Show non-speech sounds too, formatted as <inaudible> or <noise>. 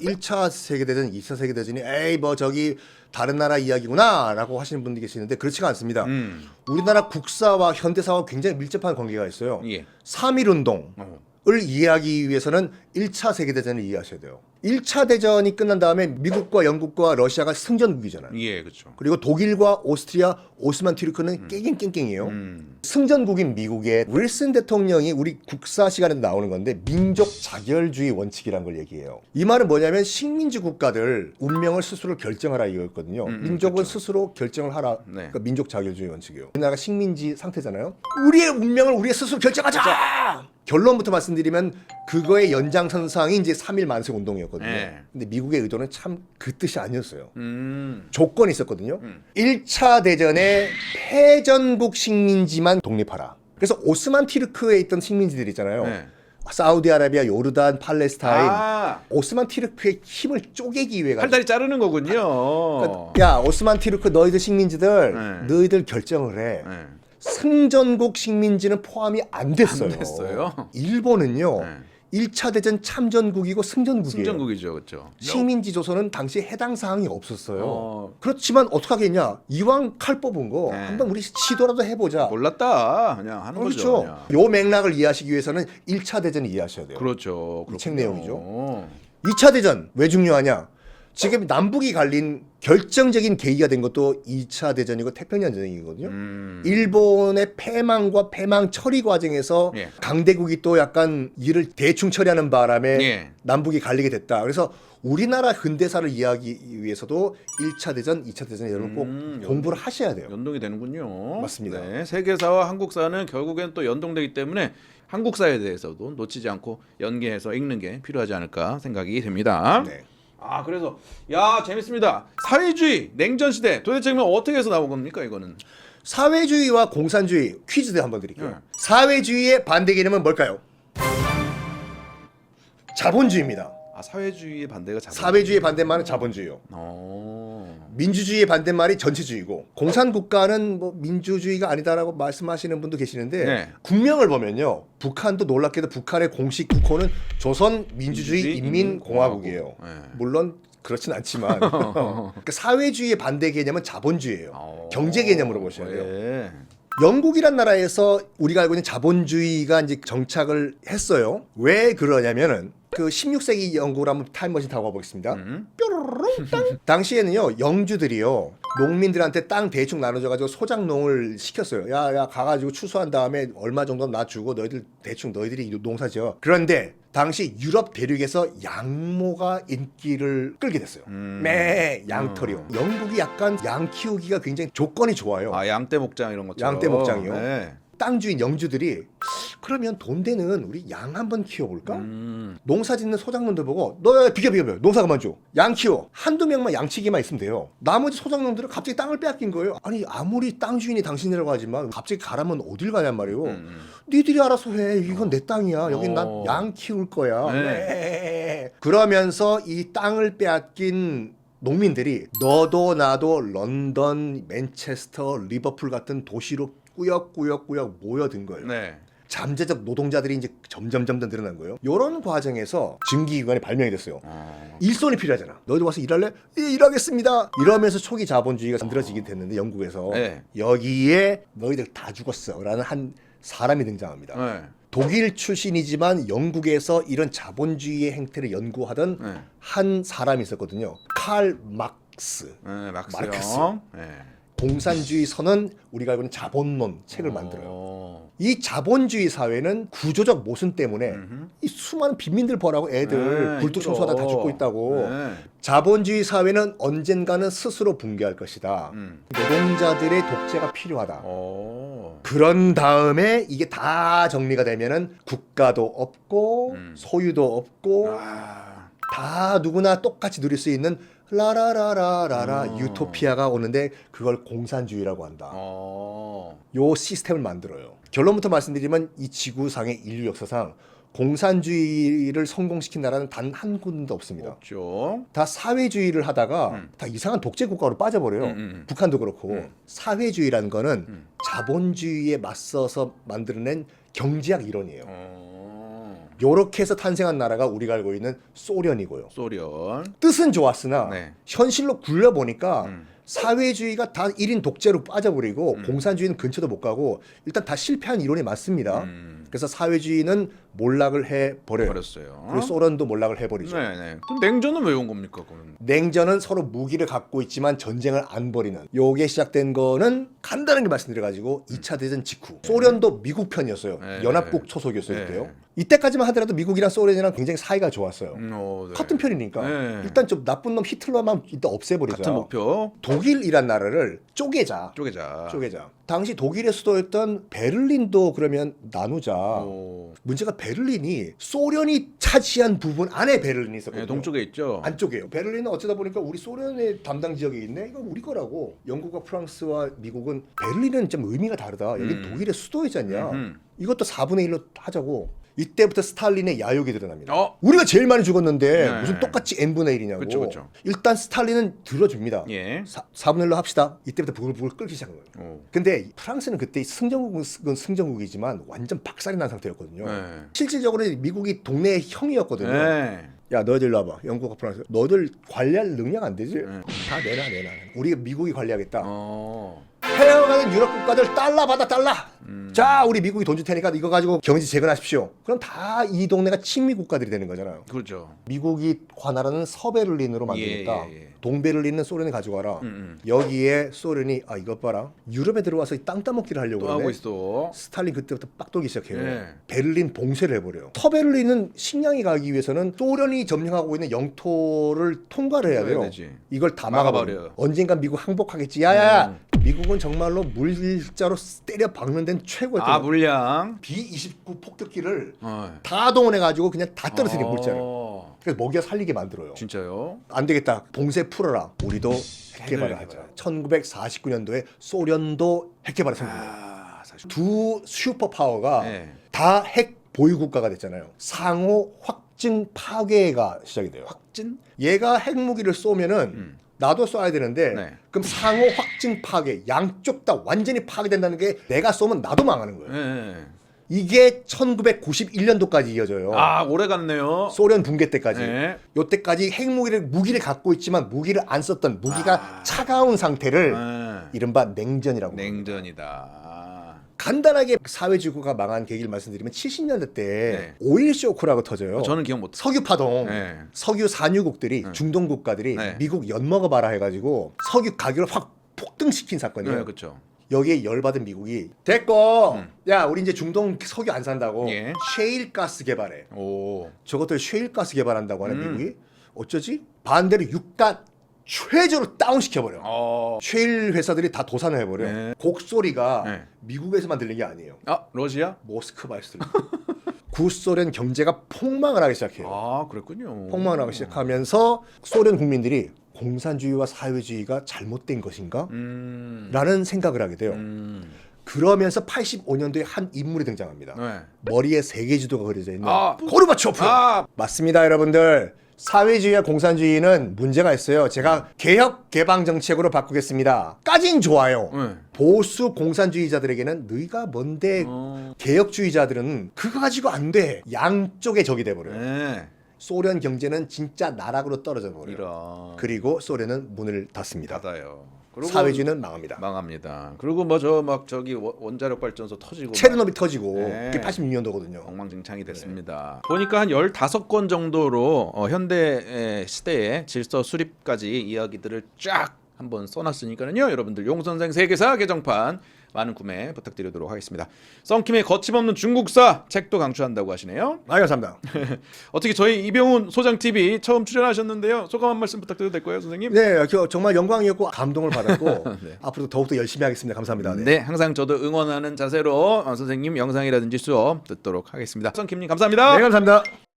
1차 세계대전, 2차 세계대전이 에이 뭐 저기 다른 나라 이야기구나라고 하시는 분들이 계시는데 그렇지가 않습니다. 음. 우리나라 국사와 현대사와 굉장히 밀접한 관계가 있어요. 예. 3.1 운동을 어. 이해하기 위해서는 1차 세계대전을 이해하셔야 돼요. 1차 대전이 끝난 다음에 미국과 영국과 러시아가 승전국이잖아요. 예, 그렇죠. 그리고 독일과 오스트리아, 오스만 튀르크는 깽깽깽깽이에요. 음. 승전국인 미국의 윌슨 대통령이 우리 국사 시간에도 나오는 건데 민족 자결주의 원칙이라는 걸 얘기해요. 이 말은 뭐냐면 식민지 국가들 운명을 스스로 결정하라 이거였거든요. 음, 민족은 스스로 결정을 하라. 네. 그러니까 민족 자결주의 원칙이에요. 우리나라가 식민지 상태잖아요. 우리의 운명을 우리가 스스로 결정하자. 결론부터 말씀드리면 그거의 연장선상이 이제 3.1 만세 운동이었 거든요. 네. 근데 미국의 의도는 참 그 뜻이 아니었어요. 음. 조건이 있었거든요. 음. 1차 대전에 패전국 식민지만 독립하라. 그래서 오스만 티르크에 있던 식민지들 있잖아요. 네. 사우디아라비아, 요르단, 팔레스타인. 아, 오스만 티르크의 힘을 쪼개기 위해 가지고 팔다리 자르는 거군요. 야 오스만 티르크 너희들 식민지들 네. 너희들 결정을 해. 네. 승전국 식민지는 포함이 안 됐어요. 안 됐어요? 일본은요. 네. 1차 대전 참전국이고 승전국이에요. 승전국이죠, 그렇죠. 식민지 조선은 당시 해당 사항이 없었어요. 어. 그렇지만 어떻게 하겠냐? 이왕 칼 뽑은 거 네. 한번 우리 시도라도 해보자. 몰랐다. 그냥 하는 거죠. 그렇죠. 그냥. 요 맥락을 이해하시기 위해서는 1차 대전을 이해하셔야 돼요. 그렇죠. 이책 그렇군요. 내용이죠. 2차 대전 왜 중요하냐? 지금 남북이 갈린 결정적인 계기가 된 것도 2차 대전이고 태평양 전쟁이거든요. 음. 일본의 패망과 패망 처리 과정에서 예. 강대국이 또 약간 일을 대충 처리하는 바람에 예. 남북이 갈리게 됐다. 그래서 우리나라 근대사를 이해하기 위해서도 1차 대전, 2차 대전 여러분 꼭 음, 공부를 하셔야 돼요. 연동이 되는군요. 맞습니다. 네, 세계사와 한국사는 결국엔 또 연동되기 때문에 한국사에 대해서도 놓치지 않고 연계해서 읽는 게 필요하지 않을까 생각이 됩니다. 네. 아 그래서 야 재밌습니다. 사회주의 냉전 시대 도대체 그러면 어떻게 해서 나온 겁니까 이거는? 사회주의와 공산주의 퀴즈 한번 드릴게요. 네. 사회주의의 반대 개념은 뭘까요? 자본주의입니다. 아 사회주의의 반대가 자본. 사회주의의 반대말은 자본주의요. 어. 민주주의의 반대말이 전체주의고 공산국가는 뭐 민주주의가 아니다라고 말씀하시는 분도 계시는데 네. 국명을 보면요 북한도 놀랍게도 북한의 공식 국호는 조선 민주주의 인민공화국이에요 인민공화국. 네. 물론 그렇진 않지만 <laughs> 그러니까 사회주의의 반대 개념은 자본주의예요 어. 경제 개념으로 보셔야 돼요 예. 영국이란 나라에서 우리가 알고 있는 자본주의가 이제 정착을 했어요 왜 그러냐면은 그 16세기 영국을 한번 타임머신 타고 가보겠습니다 음. 뾰로롱 땅. <laughs> 당시에는요 영주들이요 농민들한테 땅 대충 나눠줘가지고 소작농을 시켰어요. 야야 가가지고 추수한 다음에 얼마 정도 나 주고 너희들 대충 너희들이 농사지어. 그런데 당시 유럽 대륙에서 양모가 인기를 끌게 됐어요. 음. 매 양털이요. 영국이 약간 양 키우기가 굉장히 조건이 좋아요. 아 양떼 목장 이런 것처럼. 양떼 목장이요? 네. 땅 주인 영주들이 그러면 돈 되는 우리 양 한번 키워볼까? 음. 농사 짓는 소작농들 보고 너 비켜 비켜 비켜 농사 그만 줘 양 키워 한두 명만 양치기만 있으면 돼요 나머지 소작농들은 갑자기 땅을 빼앗긴 거예요 아니 아무리 땅 주인이 당신이라고 하지만 갑자기 가라면 어딜 가냔 말이에요 음. 니들이 알아서 해 이건 내 땅이야 여긴 어. 난양 키울 거야 네. 네. 그러면서 이 땅을 빼앗긴 농민들이 너도 나도 런던 맨체스터 리버풀 같은 도시로 꾸역꾸역꾸역 모여든 거예요 네. 잠재적 노동자들이 이제 점점 점점 늘어난 거예요. 이런 과정에서 증기기관이 발명이 됐어요. 어. 일손이 필요하잖아. 너희들 와서 일할래? 예, 일하겠습니다. 이러면서 초기 자본주의가 만들어지게 됐는데 영국에서 네. 여기에 너희들 다 죽었어라는 한 사람이 등장합니다. 네. 독일 출신이지만 영국에서 이런 자본주의의 행태를 연구하던 네. 한 사람이 있었거든요. 칼 막스. 네. 막스 마르크스. 형. 네. 공산주의 선언 우리가 알고 있는 자본론 책을 만들어요. 어. 이 자본주의 사회는 구조적 모순 때문에. 이 수많은 빈민들 보라고 애들 네, 굴뚝 청소하다 다 힘들어. 죽고 있다고. 네. 자본주의 사회는 언젠가는 스스로 붕괴할 것이다. 음. 노동자들의 독재가 필요하다. 어. 그런 다음에 이게 다 정리가 되면은 국가도 없고 음. 소유도 없고 아. 다 누구나 똑같이 누릴 수 있는 라라라라라라 어. 유토피아가 오는데 그걸 공산주의라고 한다. 어. 요 시스템을 만들어요. 결론부터 말씀드리면 이 지구상의 인류 역사상 공산주의를 성공시킨 나라는 단 한 군데도 없습니다. 없죠. 다 사회주의를 하다가 음. 다 이상한 독재 국가로 빠져버려요. 음, 음, 음. 북한도 그렇고 음. 사회주의라는 거는 음. 자본주의에 맞서서 만들어낸 경제학 이론이에요. 어. 요렇게 해서 탄생한 나라가 우리가 알고 있는 소련이고요. 소련. 뜻은 좋았으나 네. 현실로 굴려 보니까 음. 사회주의가 다 1인 독재로 빠져버리고 공산주의는 근처도 못 가고 일단 다 실패한 이론이 많습니다. 음. 그래서 사회주의는 몰락을 해 버려요. 버렸어요. 그리고 소련도 몰락을 해 버리죠. 네, 네. 그럼 냉전은 왜 온 겁니까? 그러면? 냉전은 서로 무기를 갖고 있지만 전쟁을 안 벌이는 요게 시작된 거는 간단하게 말씀드려 가지고 2차 대전 직후 소련도 미국 편이었어요. 네. 연합국 소속이었어요 네. 그때요. 이때까지만 하더라도 미국이랑 소련이랑 굉장히 사이가 좋았어요. 음, 어, 네. 같은 편이니까 네. 일단 좀 나쁜 놈 히틀러만 일단 없애버리자. 같은 목표 독일이란 나라를 쪼개자. 쪼개자. 쪼개자. 당시 독일의 수도였던 베를린도 그러면 나누자. 오. 문제가 베를린이 소련이 차지한 부분 안에 베를린이 있었거든요. 네, 동쪽에 있죠. 안쪽이에요. 베를린은 어쩌다 보니까 우리 소련의 담당 지역에 있네. 이건 우리 거라고. 영국과 프랑스와 미국은 베를린은 좀 의미가 다르다. 여기 음. 독일의. 음흠. 이것도 4분의 1로 하자고. 이때부터 스탈린의 야욕이 드러납니다. 어? 우리가 제일 많이 죽었는데 네. 무슨 똑같이 n분의 1이냐고. 그쵸, 그쵸. 일단 스탈린은 들어줍니다. 예. 사, 4분의 1로 합시다. 이때부터 부글부글 끓기 시작한 거예요. 오. 근데 프랑스는 그때 승전국은 승- 승전국이지만 완전 박살이 난 상태였거든요. 네. 실질적으로 미국이 동네 형이었거든요. 네. 야 너희들 와봐 영국과 프랑스 너희들 관리할 능력 안 되지? 네. 다 내놔 내놔 우리 미국이 관리하겠다 어. 헤어가는 유럽 국가들 달러 받아 달러 음. 자 우리 미국이 돈 줄 테니까 이거 가지고 경제 재건하십시오 그럼 다 이 동네가 친미 국가들이 되는 거잖아요 그렇죠. 미국이 관할하는 서베를린으로 만들겠다 예, 예, 예. 동베를린은 소련이 가져가라 음, 음. 여기에 소련이 아 이것 봐라 유럽에 들어와서 이땅 따먹기를 하려고 또 하고 있어. 스탈린 그때부터 빡돌기 시작해요. 네. 베를린 봉쇄를 해버려요. 서베를린은 식량이 가기 위해서는 소련이 점령하고 있는 영토를 통과를 해야 돼요. 되지. 이걸 다 막아버려요. 막아버려요. 언젠간 미국 항복하겠지. 야야야. 음. 미국은 정말로 물자로 때려 박는 데는 최고였던 아 거예요. 물량. B-29 폭격기를 어. 다 동원해가지고 그냥 다 떨어뜨린 어. 물자를. 그래서 먹여 살리게 만들어요. 진짜요? 안 되겠다. 봉쇄 풀어라. 우리도 핵개발을 핵을 하자. 1949년도에 소련도 핵개발을 성공해요. 아 사실. 두 슈퍼 파워가 네. 다 핵 보유 국가가 됐잖아요. 상호 확증 파괴가 시작이 돼요. 확진? 얘가 핵무기를 쏘면은 음. 나도 쏴야 되는데 네. 그럼 상호 확증 파괴 양쪽 다 완전히 파괴된다는 게 내가 쏘면 나도 망하는 거예요. 네. 이게 1991년도까지 이어져요. 아 오래 갔네요. 소련 붕괴 때까지. 네. 요때까지 핵무기를 무기를 갖고 있지만 무기를 안 썼던 무기가 아. 차가운 상태를 네. 이른바 냉전이라고. 냉전이다. 간단하게 사회주의가 망한 계기를 말씀드리면 70년대 때 네. 오일 쇼크라고 터져요. 저는 기억 못. 석유 파동, 네. 석유 산유국들이 중동 국가들이 네. 미국 연 먹어봐라 해가지고 석유 가격을 확 폭등시킨 사건이에요. 네, 그렇죠. 여기에 열받은 미국이 됐고, 음. 야 우리 이제 중동 석유 안 산다고 예. 셰일 가스 개발해. 오. 저것들 셰일 가스 개발한다고 하는 음. 미국이 어쩌지? 반대로 유가 최저로 다운 시켜 버려. 어. 셰일 회사들이 다 도산을 해버려. 네. 곡소리가 네. 미국에서만 들리는 게 아니에요. 아 러시아? 모스크바에서 들려. <laughs> 구소련 경제가 폭망을 하기 시작해요. 아 그랬군요. 폭망을 하기 시작하면서 소련 국민들이 공산주의와 사회주의가 잘못된 것인가? 음. 라는 생각을 하게 돼요. 음. 그러면서 85년도에 한 인물이 등장합니다. 네. 머리에 세계 지도가 그려져 있는 아. 고르바초프. 아. 맞습니다, 여러분들. 사회주의와 공산주의는 문제가 있어요. 제가 개혁 개방 정책으로 바꾸겠습니다. 까진 좋아요. 네. 보수 공산주의자들에게는 너희가 뭔데 어. 개혁주의자들은 그거 가지고 안 돼. 양쪽의 적이 돼 버려요. 네. 소련 경제는 진짜 나락으로 떨어져 버려요. 이런. 그리고 소련은 문을 닫습니다. 닫아요. 그리고 사회주의는 망합니다. 망합니다. 그리고 뭐 저 막 저기 원- 원자력 발전소 터지고 체르노비 터지고 네. 그게 86년도거든요. 엉망진창이 네. 됐습니다. 보니까 한 15건 정도로 어, 현대 시대의 질서 수립까지 이야기들을 쫙 한번 써놨으니까요. 여러분들 용선생 세계사 개정판 많은 구매 부탁드리도록 하겠습니다. 썬킴의 거침없는 중국사 책도 강추한다고 하시네요. 아, 감사합니다. <laughs> 어떻게 저희 이병훈 소장 TV 처음 출연하셨는데요. 소감 한 말씀 부탁드려도 될까요, 선생님? 네, 저- 정말 영광이었고 감동을 받았고 <laughs> 네. 앞으로도 더욱더 열심히 하겠습니다. 감사합니다. 네. 네, 항상 저도 응원하는 자세로 어, 선생님 영상이라든지 수업 듣도록 하겠습니다. 썬킴님 감사합니다. 네, 감사합니다.